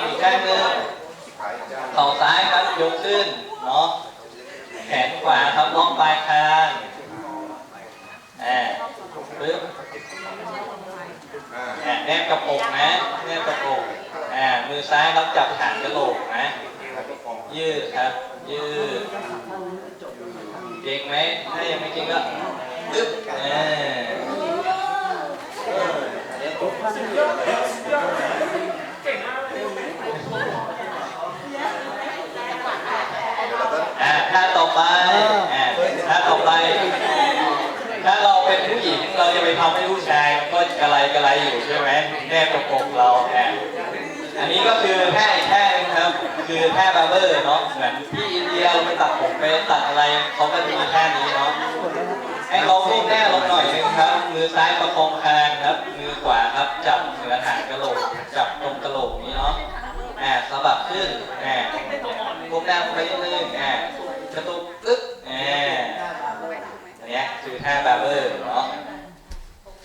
ำอีกข้างหนึ่งเข่าซ้ายครับยกขึ้นเนาะแขนขวาครับล็อกปลายคางอ่าปึ๊บแอ่าแนบกระปกนะแนบกระปกอ่ามือซ้ายครับจับฐานกระโหลกนะ ยืดครับ ยืดเก่งไหมถ้ายังไม่เก่งก็ปึ๊บอ่าอ่าท่าต่อไปอ่าท่าต่อไป ถ้าเราเป็นผู้หญิงเราจะไปทำ ให้ผู้ชายก็กระไรกระไรอยู่ใช่ไหมแนบประกบเราอะอันนี้ก็คือแค่อีกแค่นึงครับ คือแค่บาร์เบอร์เนาะเหมือนที่อินเดียเราไปตัดผมไปตัดอะไรเขาก็จะมีแค่นี้เนาะให้เขาก้มหน้าลงหน่อยนึงครับ มือซ้ายประคองคางครับ มือขวาครับจับเหนือฐานกระโหลก จับตรงกระโหลกนี้เนาะแอ่สะบัดขึ้นแอ่าก้มหน้าไปนิดนึงแอ่กระตุกปึ๊บอ่อันเนี้ยคือท่บาร์เบอร์เนาะ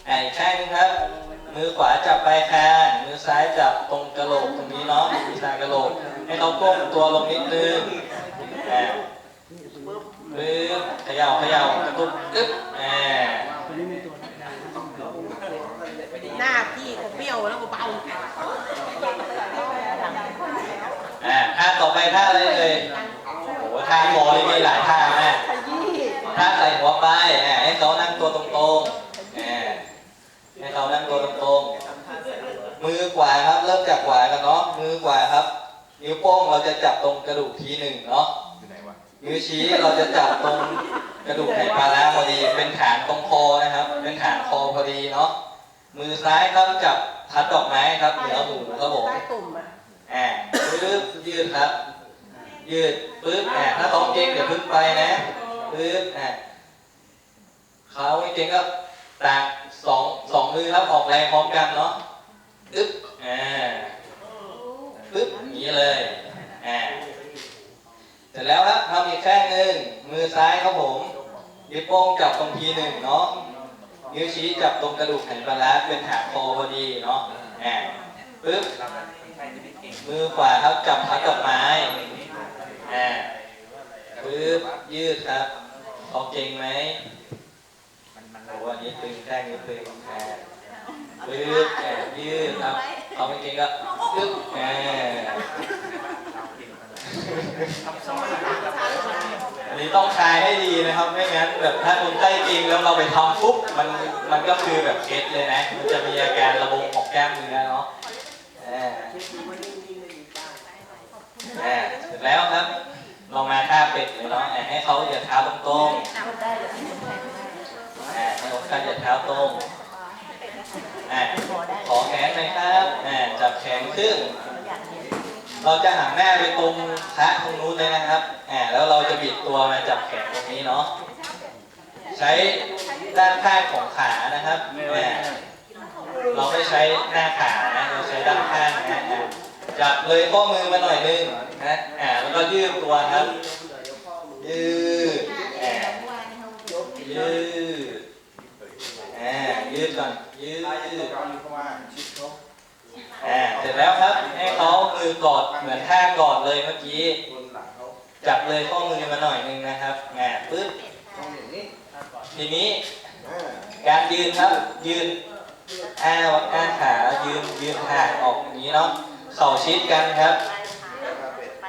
อ่าอีกข้างนึงครับ มือขวาจับปลายคางมือซ้ายจับตรงกระโหลกตรงนี้เนาะที่ทางกระโหลก ให้เขาก้มตัวลงนิดนึงอ่าปึ๊บเขย่าเขย่ากระตุกปึ๊บอ่าหน้าพี่ก็เบี้ยวแล้วก็เบาอ่าท่าต่อไปท่าอะไรเลยโอ้โหท่าคอนี่มีหลายท่ามากขยี้ถ้าใส่หัวไปอ่าให้เขานั่งตัวตรงๆอ่าให้เขานั่งตัวตรงๆ มือขวาค รับเริ่มจากขวากันเนาะมือขวาครับ นิ้วโป้งเราจะจับตรงกระดูกทีหนึ่งเนาะนิ้วชี้เราจะจับตรงกระดูกไหปลาร้าพอดี เป็นฐานตรงคอนะครับ เป็นฐานคอพอดีเนาะมือซ้ายครับจับทัดดอกไม้ครับเหนือหูครับผมใต้ตุ่มอะอ่าปึ๊บยืดครับ ยืดปึ๊บอ่าถ้าท้องเก่งอย่าพึ่งไปนะปึ๊บอ่าเขาไม่เก่งก็ต่างสองสองมือครับออกแรงพร้อมกันเนาะปึ๊บ อ่าปึ๊บอย่างนี้เลยอ่าเสร็จแล้วครับทำอีกข้างหนึ่งมือซ้ายครับผมนิ้วโป้งจับตรงทีหนึ่งเนาะนิ้วชี้จับตรงกระดูกแขนปลาร้าเป็นฐานคอพอดีเนาะอ่าปึ๊บมือขวาครับจับพัดดอกไม้อ่าปึ๊บยืดครับเขาเก่งไหมโอ้อันนี้ตึงแข้งนี้ตึงอ่าปึ๊บอ่ายืดครับ เขาไม่เก่งก็ปึ๊บอ่าอันนี้ต้องคลายให้ดีนะครับ ไม่งั้นแบบถ้าคนใกล้จริงแล้วเราไปทำปุ๊บมันมันก็คือแบบเคสเลยนะ มันจะมีอาการระบมของแก้มเนื้อเนาะอ่าอ่าเสร็จแล้วครับลองมาท่าเป็ดเลยเนาะอ่าให้เขาอย่าเท้าตรงตรงๆอ่าให้เขาอย่าเท้าตรง อ่าขอแขนหน่อยครับอ่าจับแขนขึ้นเราจะหันหน้าไปตรงพระตรงนู้นเลยนะครับอ่าแล้วเราจะบิดตัวมาจับแขนตรงนี้เนาะ ใช้ด้านข้างของขานะครับอ่าเราไม่ใช้หน้าขานะเราใช้ด้านข้างนะอ่าจับเลยข้อมือมาหน่อยนึงนะอ่าแล้วก็ยืดตัวครับยืดอ่ายืด อ่ายืดก่อนยืดอ่าเสร็จแล้วครับ ให้เขามือกอดเหมือนท่ากอดเลยเมื่อกี้ จับเลยข้อมือมาหน่อยนึงนะครับอ่าปึ๊บทีนี้ การยืนครับ ยืนอ้าอ้าขายืนยืนห่างออกอย่างนี้เนาะเข่าชิดกันครับ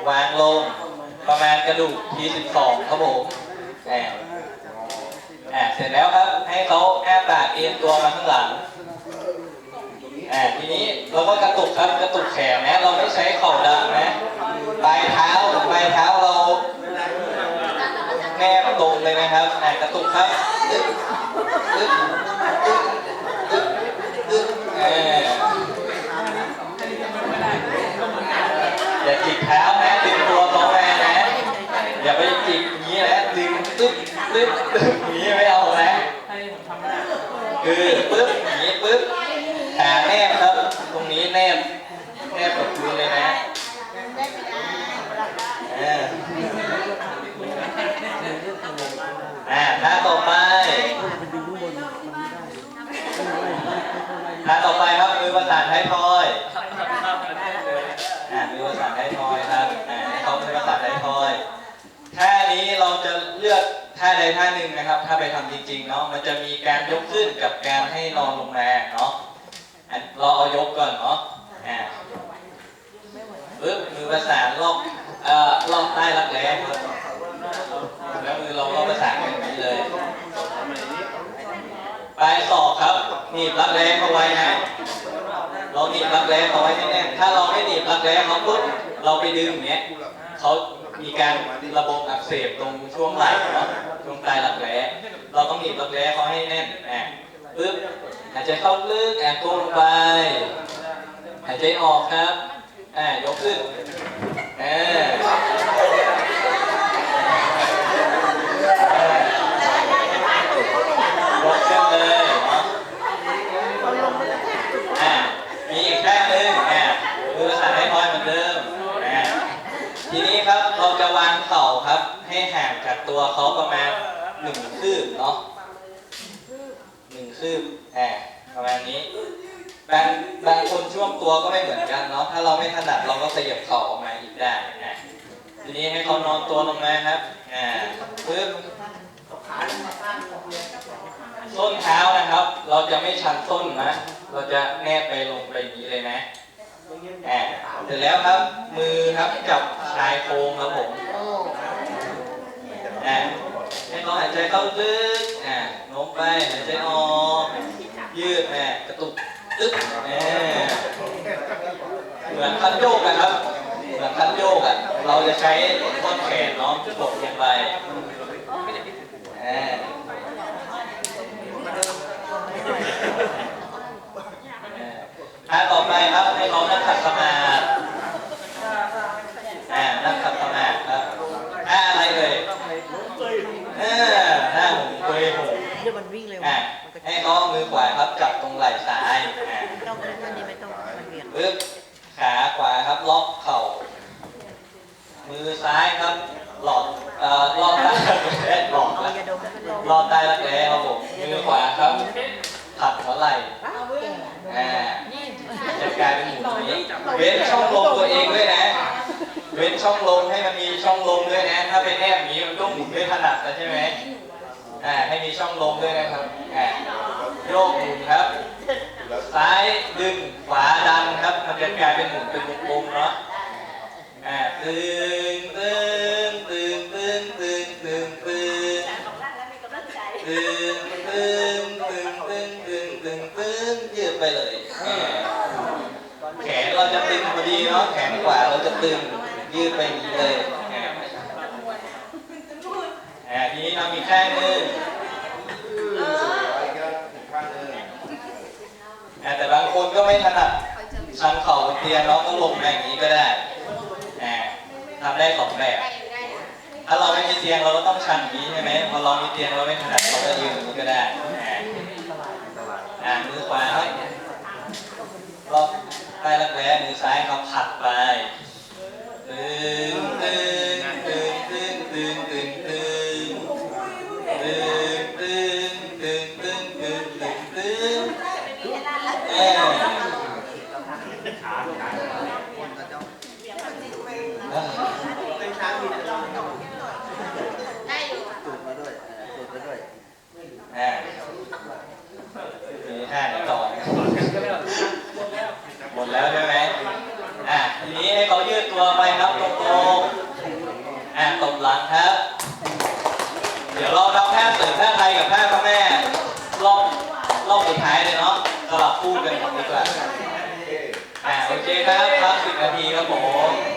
วางลงประมาณกระดูกทีสิบสองครับผมอ่าอ่าเสร็จแล้วครับให้เขาแอบปาก เอียงตัวมาข้างหลังอ่าทีนี้เราก็กระตุกครับกระตุกแขนนะเราไม่ใช้เข่าดันนะปลายเท้าปลายเท้าเราแนบตรงเลยนะครับอ่ากระตุกครับตึ๊บตึ๊บตึ๊บตึ๊บตึ๊บอ่าอย่าจิกเท้านะดึงตัวเขาแม่นะอย่าไปจิกอย่างนี้นะดึงตึ๊บตึ๊บตึ๊บอย่างนี้ไม่เอานะคือปึ๊บอย่างนี้ปึ๊บขาแนบครับ ตรงนี้แนบแนบกับพื้นเลยนะอ่าอ่าท่าต่อไปท่าต่อไปครับมือประสานท้ายทอย อ่า ท่าหนึ่งนะครับ ถ้าไปทำจริงๆเนาะมันจะมีการยกขึ้นกับการให้นอนลงมาเนาะอะเราเอายกก่อนเนาะอ่าปึ๊บมือประสานรอบเอ่อรอบใต้รักแร้ครับแล้วมือเราก็ประสานกันนี้เลยปลายศอกครับหนีบรักแร้เข้าไว้นะเราหนีบรักแร้เขาไว้แน่นถ้าเราไม่หนีบรักแร้เขาปุ๊บเราไปดึงอย่างเงี้ยเขามีการระบบอักเสบตรงช่วงไหล่เนาะ ช่วงปลายรักแร้เราต้องหนีบหลักแร้เขาให้แน่นแอบปึ๊บหายใจเข้าลึกแอบก้มลงไป หายใจออกครับแอบยกขึ้นแอบยกขึ้นเลยเนาะ เอาลงมาแล้วแทบจุด อ่ามีอีกแค่หนึ่งอ่ามือสั่นให้พอยเหมือนเดิมอ่าทีนี้ครับเราจะวางเข่าครับ ให้ห่างจาก ตัวเขาประมาณหนึ่งคืบเนาะหนึ่งคืบแอ่าประมาณนี้บางบางคนช่วงตัวก็ไม่เหมือนกันเนาะถ้าเราไม่ถนัดเราก็ขยับเข่าออกมาอีกได้อ่าทีนี้ให้เขานอนตัวลงมาครับอ่าปึ๊บส้นเท้านะครับ เราจะไม่ชันส้นนะ เราจะแนบไปลงไปนี้เลยนะอ่าเสร็จแล้วครับมือครับจับชายโครงครับผม อะให้น้องหายใจเข้าลึกอะโน้มไปหายใจออกยืดแม่กระตุกตึ๊บแม่เหมือนคันโยกนะครับเหมือนคันโยกอะเราจะใช้ต้นแขนเน้องกดลงไปอ่า ท่าต่อไปครับให้เขานั่งขัดสมาธิอ่านั่งขัดสมาธิครับท่าอะไรเลยเออท่าหมุนเกยหง เดี๋ยว มันวิ่งเร็วอ่ามันก็ให้เขาเอามือขวาครับจับตรงไหล่ซ้ายอ่าไม่ต้องเลยท่านี้ไม่ต้องมันเวียนปึ๊บขาขวาครับล็อกเข่า มือซ้ายครับ หลอดเอ่อลอดใต้รักแร้หลอดเอานะยาดมให้มันลงลอดใต้รักแร้ครับผมมือขวาครับขัดหัวไหล่อ้าวแก่อ่าจะกลายเป็นหมุนอย่างนี้เว้นช่องลมตัวเองด้วยนะ เว้นช่องลมให้มันมีช่องลมด้วยนะ ถ้าเป็นแนบอย่างนี้มันก็หมุนไม่ถนัดแล้วใช่ไหม อ่าให้มีช่องลมด้วยนะครับอ่าโยกหมุนครับ ซ้ายดึงขวาดันครับ มันจะกลายเป็นหมุนเป็นวงกลมเนาะอ่าตึงตึงตึงตึงตึงตึงตึงตึงตึงตึงตึงตึงตึงตึงยืดไปเลยอ่าแขนเราจะตึงพอดีเนาะแขนขวาเราจะตึงยืดไปอย่างนี้เลย อ่าอ่าทีนี้ทำอีกข้างหนึงอ่าแต่บางคนก็ไม่ถนัดชันเข่าบนเตียงเนาะก็ลงมาอย่างนี้ก็ได้อ่าทำได้สองแบบ ถ้าเราไม่มีเตียงเราก็ต้องชันอย่างนี้ใช่ไหมพอเรามีเตียงเราไม่ถนัดเราก็ยืนอย่างนี้ก็ได้อ่าอ่ามือขวาครับรอบใต้รักแร้มือซ้ายเขาผัดไปตึงตึง ห้าในต่อนะหมดแล้วใช่ไหมอะทีนี้ให้เขายืดตัวไปครับตรงๆอะตบหลังครับ เดี๋ยวเราทำท่าเสริมท่าไทยกับแพท่าพระแม่รอบรอบสุดท้ายเลยเนาะ ลับคู่กันดีกว่าอ่าโอเคครับพักสิบนาทีครับผม